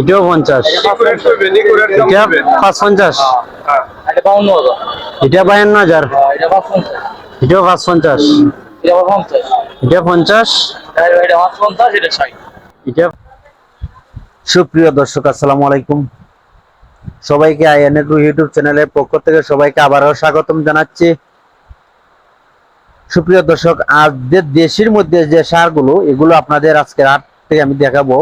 এটাও পঞ্চাশ। এটা পাঁচ পঞ্চাশ এটা বায়ান্ন হাজার। এটাও পাঁচ পঞ্চাশ এটা পঞ্চাশ। এটা সুপ্রিয় দর্শক, আসসালামু আলাইকুম। সবাইকে আইএন এগ্রো ইউটিউব চ্যানেলের পক্ষ থেকে সবাইকে আবারও স্বাগতম জানাচ্ছি। সুপ্রিয় দর্শক আজ দেশের মধ্যে যে সারগুলো, এগুলো আপনাদের আজকের হাট থেকে আমি দেখাবো।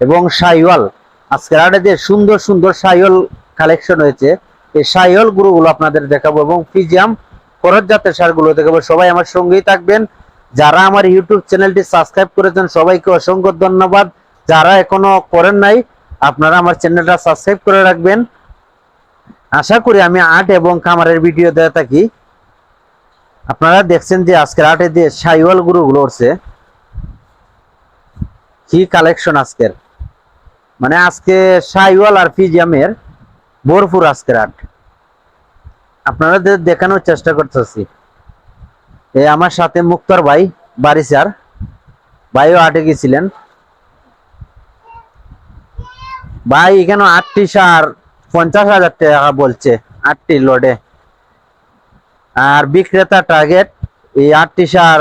এবং সাইওয়াল আজকের হাটে যে সুন্দর সুন্দর সাইওয়াল কালেকশন হয়েছে এই সাইওয়াল গুরুগুলো আপনাদের দেখাবো এবং ফিজিয়াম করত জাতের সারগুলো দেখাবো। সবাই আমার সঙ্গেই থাকবেন। যারা আমার ইউটিউব চ্যানেলটি সাবস্ক্রাইব করেছেন, সবাইকে অসংখ্য ধন্যবাদ। যারা এখনও করেন নাই, আপনারা আমার চ্যানেলটা সাবস্ক্রাইব করে রাখবেন। আশা করি আমি আর্ট এবং খামারের ভিডিও দেওয়া থাকি। আপনারা দেখছেন যে আজকের আর্টে যে সাইওয়াল গুরুগুলো উঠছে। কি কালেকশন আজকের? মানে আজকে সাইওয়াল আর ফিজিয়ামের ভরপুর আজকের আর্ট আপনারা দেখানোর চেষ্টা করতেছি। এই আমার সাথে মুক্তার ভাই বারিসার ভাইও আটে গেছিলেন। ভাই, এখানে আটটি সার পঞ্চাশ হাজার টাকা বলছে, আটটি লোডে আর বিক্রেতা টার্গেট এই আটটি সার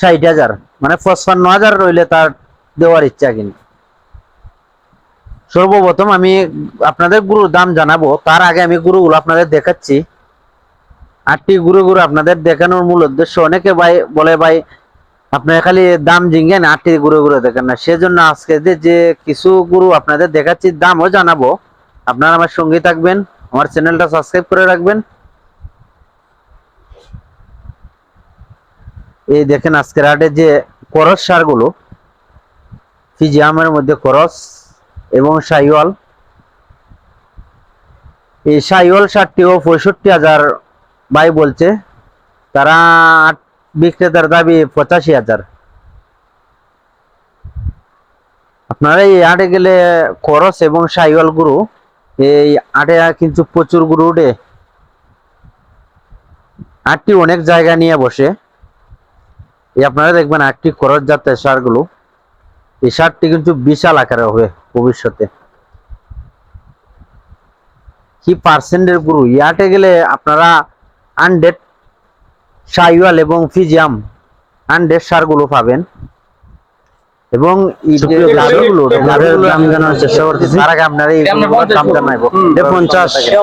ষাট হাজার। মানে পঁচপান্ন হাজার রইলে তার দেওয়ার ইচ্ছা কিন্তু। সর্বপ্রথম আমি আপনাদের গুরুর দাম জানাব। তার আগে আমি গুরুগুলো আপনাদের দেখাচ্ছি। আটটি গুরু গুরু আপনাদের দেখানোর মূল উদ্দেশ্য, অনেকে ভাই বলে ভাই আপনার খালি দাম জিঙ্গেন, আটটি গুরু গুরু দেখেন না। সেজন্য আজকে যে যে কিছু গুরু আপনাদের দেখাচ্ছি, দামও জানাব। আপনারা আমার সঙ্গে থাকবেন, আমার চ্যানেলটা সাবস্ক্রাইব করে রাখবেন। এই দেখেন আজকের হাটে যে করস সারগুলো, ফিজিয়ামের মধ্যে করস এবং সাইওয়াল। এই সাইওয়াল সারটিও পঁয়ষট্টি হাজার ভাই বলছে। তারা বিক্রেতার দাবি পঁচাশি হাজার। আপনারা এই আটে গেলে খরচ এবং সাইওয়াল গুরু, এই আটে কিন্তু প্রচুর গুরু উঠে আটটি অনেক জায়গা নিয়ে বসে। এই আপনারা দেখবেন আটটি খরচ জাতের সারগুলো। এই সারটি কিন্তু বিশাল আকারে হবে ভবিষ্যতে। কি পার্সেন্টের গুরু? ইয়াটে গেলে আপনারা হান্ড্রেড সাইওয়াল এবং ফিজিয়াম হান্ড্রেড সারগুলো পাবেন। এবং এই যে গাড়িগুলো গাড়ির দাম জানার চেষ্টা করতেছি। তার আগে আপনারা এই দাম জানাইবো। এটা পঞ্চাশ। এটা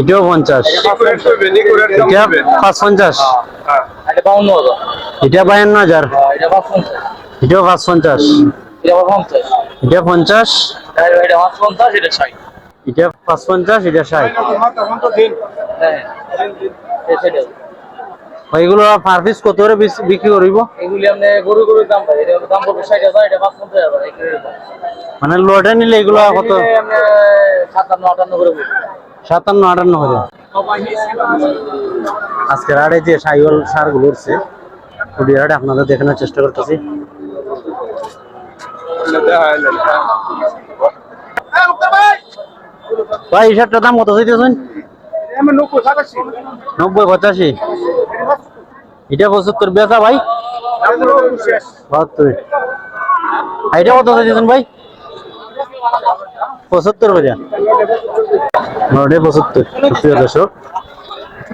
এটাও পঞ্চাশ। এটা পাঁচ পঞ্চাশ। এটা বাউন্ন হাজার। এটা এটাও পাঁচ পঞ্চাশ। এটা পঞ্চাশ। এটা পাঁচ পঞ্চাশ এটা ষাট। এটা পাঁচ পঞ্চাশ এটা ষাট। হ্যাঁ পার পিস কত করে বিক্রি করিব? এগুলি আপনি গরু গরুর দাম পাই। এটা দাম পড়বে এটা। মানে নিলে এগুলো কত? এগুলি করে করে। যে সাইওয়াল সারগুলো উঠছে আপনাদের দেখানোর চেষ্টা করতেছি। ভাই এই শার্টটার দাম কত চাইতেছেন? নব্বই পঁচাশি? এটা পঁচাত্তর বেচা ভাই? বাহাত্তর। এটা কত চাইতেছেন ভাই? পঁচাত্তর বাজা লড়ে পঁচাত্তর প্রিয় দর্শক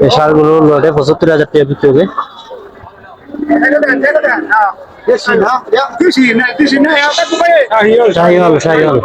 এই সারগুলো লড়ে পঁচাত্তর হাজার টাকা বিক্রি হবে। শাহিওয়াল শাহিওয়াল